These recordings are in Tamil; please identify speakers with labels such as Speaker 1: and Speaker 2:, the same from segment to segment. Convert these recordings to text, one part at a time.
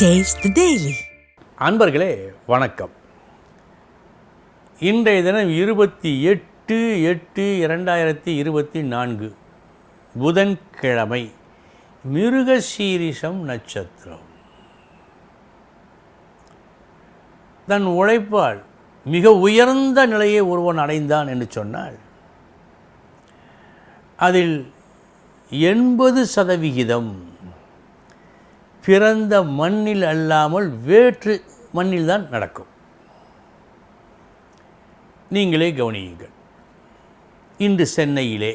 Speaker 1: டெய்லி
Speaker 2: அன்பர்களே வணக்கம் இன்றைய தினம் இருபத்தி எட்டு எட்டு இரண்டாயிரத்தி இருபத்தி நான்கு புதன்கிழமை மிருகசீரிஷம் நட்சத்திரம் தன் உழைப்பால் மிக உயர்ந்த நிலையை ஒருவன் அடைந்தான் என்று சொன்னால் அதில் எண்பது சதவிகிதம் பிறந்த மண்ணில் அல்லாமல் வேற்று மண்ணில் தான் நடக்கும் நீங்களே கவனியுங்கள் இன்று சென்னையிலே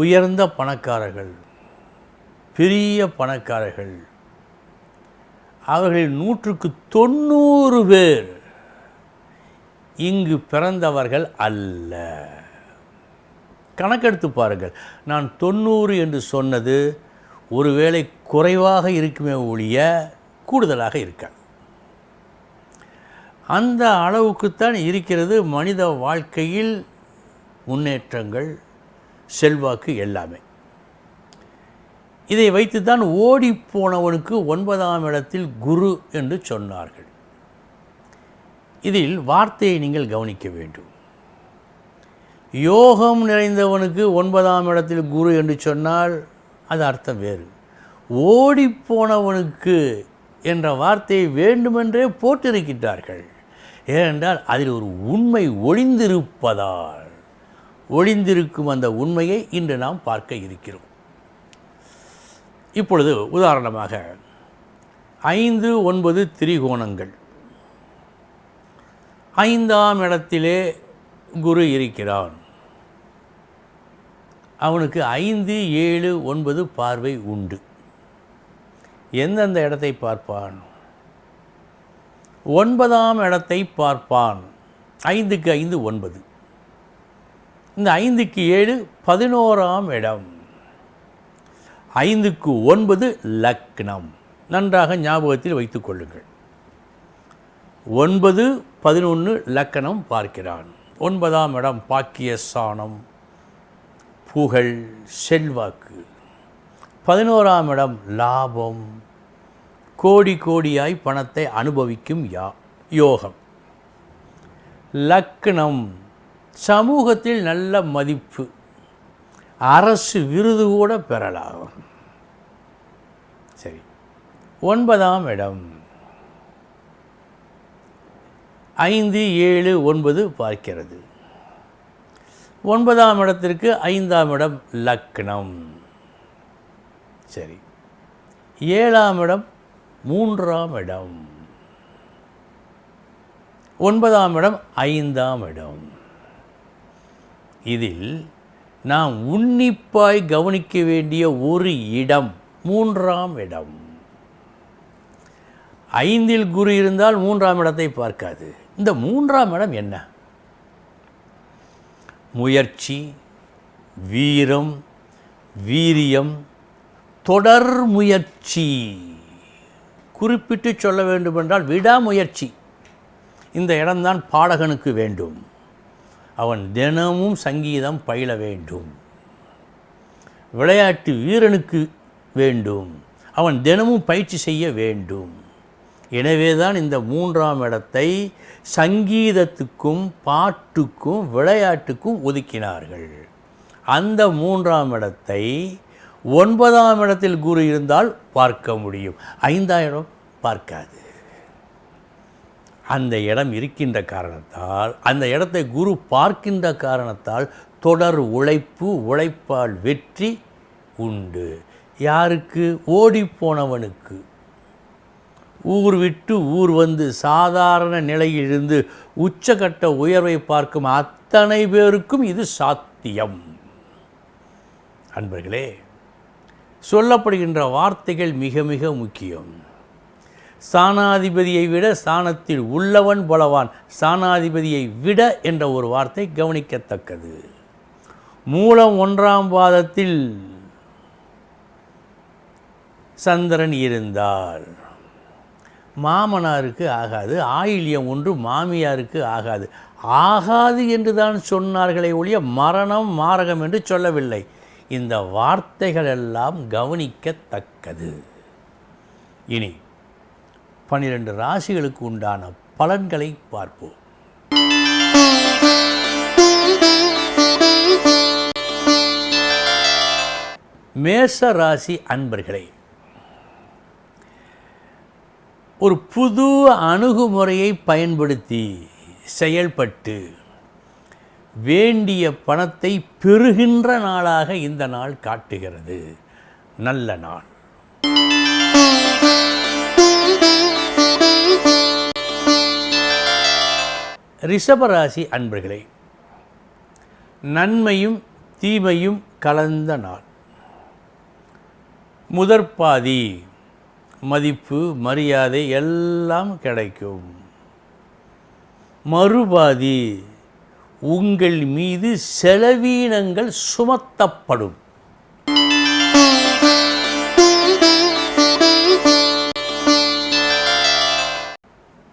Speaker 2: உயர்ந்த பணக்காரர்கள் பெரிய பணக்காரர்கள் அவர்களில் நூற்றுக்கு தொண்ணூறு பேர் இங்கு பிறந்தவர்கள் அல்ல கணக்கெடுத்து பாருங்கள் நான் தொண்ணூறு என்று சொன்னது ஒருவேளை குறைவாக இருக்குமே ஒழிய கூடுதலாக இருக்காது அந்த அளவுக்குத்தான் இருக்கிறது மனித வாழ்க்கையில் முன்னேற்றங்கள் செல்வாக்கு எல்லாமே இதை வைத்துத்தான் ஓடிப்போனவனுக்கு ஒன்பதாம் இடத்தில் குரு என்று சொன்னார்கள் இதில் வார்த்தையை நீங்கள் கவனிக்க வேண்டும் யோகம் நிறைந்தவனுக்கு ஒன்பதாம் இடத்தில் குரு என்று சொன்னால் அது அர்த்தம் வேறு ஓடிப்போனவனுக்கு என்ற வார்த்தையை வேண்டுமென்றே போட்டிருக்கின்றார்கள் ஏனென்றால் அதில் ஒரு உண்மை ஒளிந்திருப்பதால் ஒளிந்திருக்கும் அந்த உண்மையை இன்று நாம் பார்க்க இருக்கிறோம் இப்பொழுது உதாரணமாக ஐந்து ஒன்பது திரிகோணங்கள் ஐந்தாம் இடத்திலே குரு இருக்கிறான் அவனுக்கு ஐந்து ஏழு ஒன்பது பார்வை உண்டு எந்தெந்த இடத்தை பார்ப்பான் ஒன்பதாம் இடத்தை பார்ப்பான் ஐந்துக்கு ஐந்து ஒன்பது இந்த ஐந்துக்கு ஏழு பதினோராம் இடம் ஐந்துக்கு ஒன்பது லக்னம் நன்றாக ஞாபகத்தில் வைத்துக் கொள்ளுங்கள் ஒன்பது பதினொன்று லக்கணம் பார்க்கிறான் ஒன்பதாம் இடம் பாக்கிய சாணம் புகழ் செல்வாக்கு பதினோராம் இடம் லாபம் கோடி கோடியாய் பணத்தை அனுபவிக்கும் யா யோகம் லக்னம் சமூகத்தில் நல்ல மதிப்பு அரசு விருது கூட பெறலாம் சரி ஒன்பதாம் இடம் ஐந்து ஏழு ஒன்பது பார்க்கிறது ஒன்பதாம் இடத்திற்கு ஐந்தாம் இடம் லக்னம் சரி ஏழாம் இடம் மூன்றாம் இடம் ஒன்பதாம் இடம் ஐந்தாம் இடம் இதில் நாம் உன்னிப்பாய் கவனிக்க வேண்டிய ஒரு இடம் மூன்றாம் இடம் ஐந்தில் குரு இருந்தால் மூன்றாம் இடத்தை பார்க்காது இந்த மூன்றாம் இடம் என்ன முயற்சி வீரம் வீரியம் தொடர் முயற்சி குறிப்பிட்டு சொல்ல வேண்டுமென்றால் விடாமுயற்சி இந்த இடம்தான் பாடகனுக்கு வேண்டும் அவன் தினமும் சங்கீதம் பயில வேண்டும் விளையாட்டு வீரனுக்கு வேண்டும் அவன் தினமும் பயிற்சி செய்ய வேண்டும் எனவே தான் இந்த மூன்றாம் இடத்தை சங்கீதத்துக்கும் பாட்டுக்கும் விளையாட்டுக்கும் ஒதுக்கினார்கள் அந்த மூன்றாம் இடத்தை ஒன்பதாம் இடத்தில் குரு இருந்தால் பார்க்க முடியும் ஐந்தாம் இடம் பார்க்காது அந்த இடம் இருக்கின்ற காரணத்தால் அந்த இடத்தை குரு பார்க்கின்ற காரணத்தால் தொடர் உழைப்பு உழைப்பால் வெற்றி உண்டு யாருக்கு ஓடிப்போனவனுக்கு ஊர் விட்டு ஊர் வந்து சாதாரண நிலையிலிருந்து உச்சகட்ட உயர்வை பார்க்கும் அத்தனை பேருக்கும் இது சாத்தியம் அன்பர்களே சொல்லப்படுகின்ற வார்த்தைகள் மிக மிக முக்கியம் சாணாதிபதியை விட சாணத்தில் உள்ளவன் பலவான் சாணாதிபதியை விட என்ற ஒரு வார்த்தை கவனிக்கத்தக்கது மூலம் ஒன்றாம் பாதத்தில் சந்திரன் இருந்தால் மாமனாருக்கு ஆகாது ஆயில்யம் ஒன்று மாமியாருக்கு ஆகாது ஆகாது என்று தான் சொன்னார்களே ஒழிய மரணம் மாரகம் என்று சொல்லவில்லை இந்த வார்த்தைகள் எல்லாம் கவனிக்கத்தக்கது இனி பன்னிரண்டு ராசிகளுக்கு உண்டான பலன்களை பார்ப்போம்
Speaker 3: மேச ராசி அன்பர்களே ஒரு புது அணுகுமுறையை பயன்படுத்தி செயல்பட்டு வேண்டிய பணத்தை பெறுகின்ற நாளாக இந்த நாள் காட்டுகிறது நல்ல நாள்
Speaker 4: ரிஷபராசி அன்பர்களே நன்மையும் தீமையும் கலந்த நாள் முதற்பாதி மதிப்பு மரியாதை எல்லாம் கிடைக்கும் மறுபாதி உங்கள் மீது செலவீனங்கள் சுமத்தப்படும்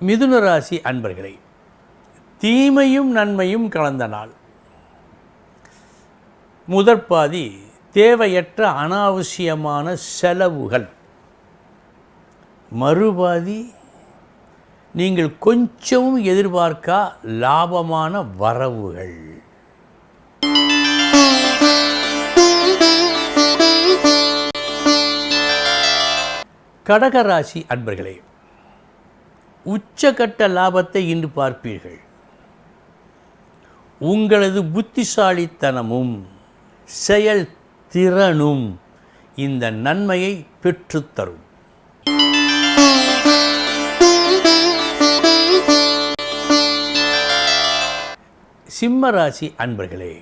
Speaker 5: மிதுன ராசி அன்பர்களே தீமையும் நன்மையும் கலந்த நாள் முதற்பாதி தேவையற்ற அனாவசியமான செலவுகள் மறுபாதி நீங்கள் கொஞ்சமும் எதிர்பார்க்கா லாபமான வரவுகள்
Speaker 6: கடகராசி அன்பர்களே உச்சகட்ட லாபத்தை இன்று பார்ப்பீர்கள் உங்களது புத்திசாலித்தனமும் செயல் திறனும் இந்த நன்மையை பெற்றுத்தரும்
Speaker 7: சிம்ம ராசி அன்பர்களே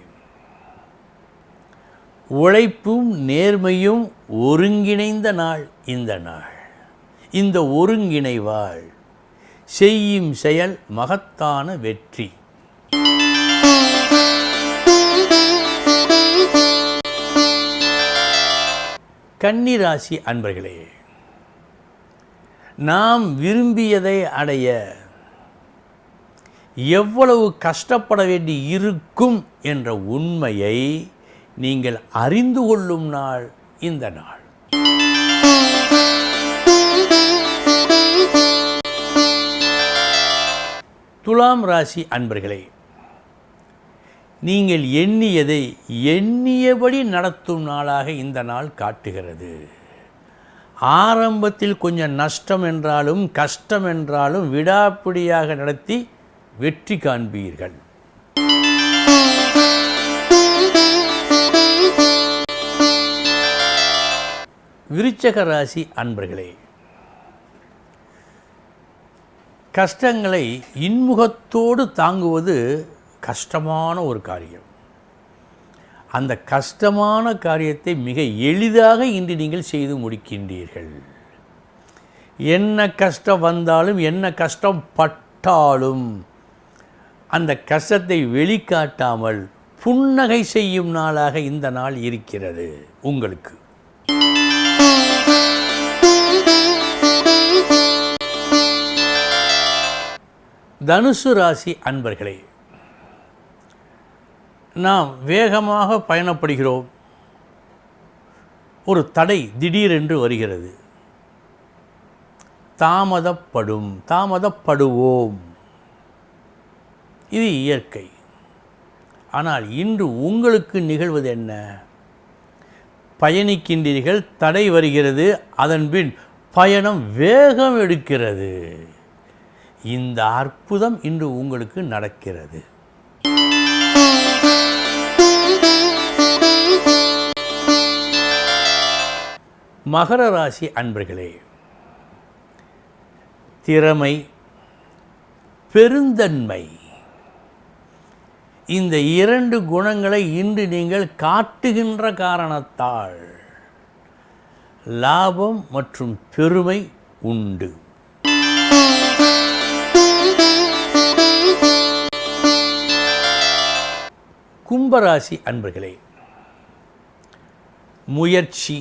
Speaker 7: உழைப்பும் நேர்மையும் ஒருங்கிணைந்த நாள் இந்த நாள் இந்த ஒருங்கிணைவாள் செய்யும் செயல் மகத்தான வெற்றி
Speaker 8: கன்னிராசி அன்பர்களே நாம் விரும்பியதை அடைய எவ்வளவு கஷ்டப்பட வேண்டி இருக்கும் என்ற உண்மையை நீங்கள் அறிந்து கொள்ளும் நாள் இந்த நாள்
Speaker 9: துலாம் ராசி அன்பர்களே நீங்கள் எண்ணியதை எண்ணியபடி நடத்தும் நாளாக இந்த நாள் காட்டுகிறது ஆரம்பத்தில் கொஞ்சம் நஷ்டம் என்றாலும் கஷ்டம் என்றாலும் விடாப்பிடியாக நடத்தி வெற்றி காண்பீர்கள்
Speaker 10: விருச்சக ராசி அன்பர்களே கஷ்டங்களை இன்முகத்தோடு தாங்குவது கஷ்டமான ஒரு காரியம் அந்த கஷ்டமான காரியத்தை மிக எளிதாக இன்று நீங்கள் செய்து முடிக்கின்றீர்கள் என்ன கஷ்டம் வந்தாலும் என்ன கஷ்டம் பட்டாலும் அந்த கஷ்டத்தை வெளிக்காட்டாமல் புன்னகை செய்யும் நாளாக இந்த நாள் இருக்கிறது உங்களுக்கு
Speaker 11: தனுசு ராசி அன்பர்களே நாம் வேகமாக பயணப்படுகிறோம் ஒரு தடை திடீரென்று வருகிறது தாமதப்படும் தாமதப்படுவோம் இது இயற்கை ஆனால் இன்று உங்களுக்கு நிகழ்வது என்ன பயணிக்கின்றீர்கள் தடை வருகிறது அதன்பின் பயணம் வேகம் எடுக்கிறது இந்த அற்புதம் இன்று உங்களுக்கு நடக்கிறது
Speaker 12: மகர ராசி அன்பர்களே திறமை பெருந்தன்மை இந்த இரண்டு குணங்களை இன்று நீங்கள் காட்டுகின்ற காரணத்தால் லாபம் மற்றும் பெருமை உண்டு
Speaker 13: கும்பராசி அன்பர்களே முயற்சி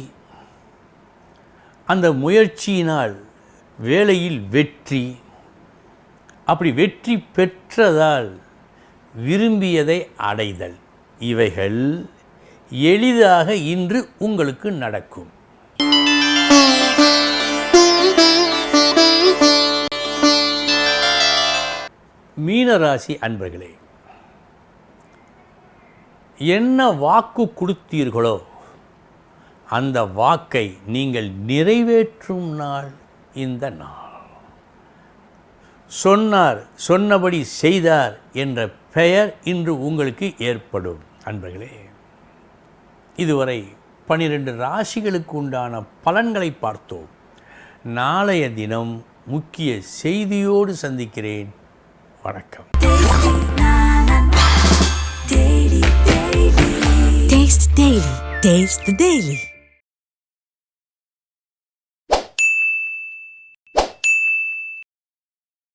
Speaker 13: அந்த முயற்சியினால் வேலையில் வெற்றி அப்படி வெற்றி பெற்றதால் விரும்பியதை அடைதல் இவைகள் எளிதாக இன்று உங்களுக்கு நடக்கும்
Speaker 14: மீனராசி அன்பர்களே என்ன வாக்கு கொடுத்தீர்களோ அந்த வாக்கை நீங்கள் நிறைவேற்றும் நாள் இந்த நாள் சொன்னார் சொன்னபடி செய்தார் என்ற பெயர் இன்று உங்களுக்கு ஏற்படும் அன்பர்களே இதுவரை பனிரெண்டு ராசிகளுக்கு உண்டான பலன்களை பார்த்தோம் நாளைய தினம் முக்கிய செய்தியோடு சந்திக்கிறேன் வணக்கம்
Speaker 1: Taste Daily.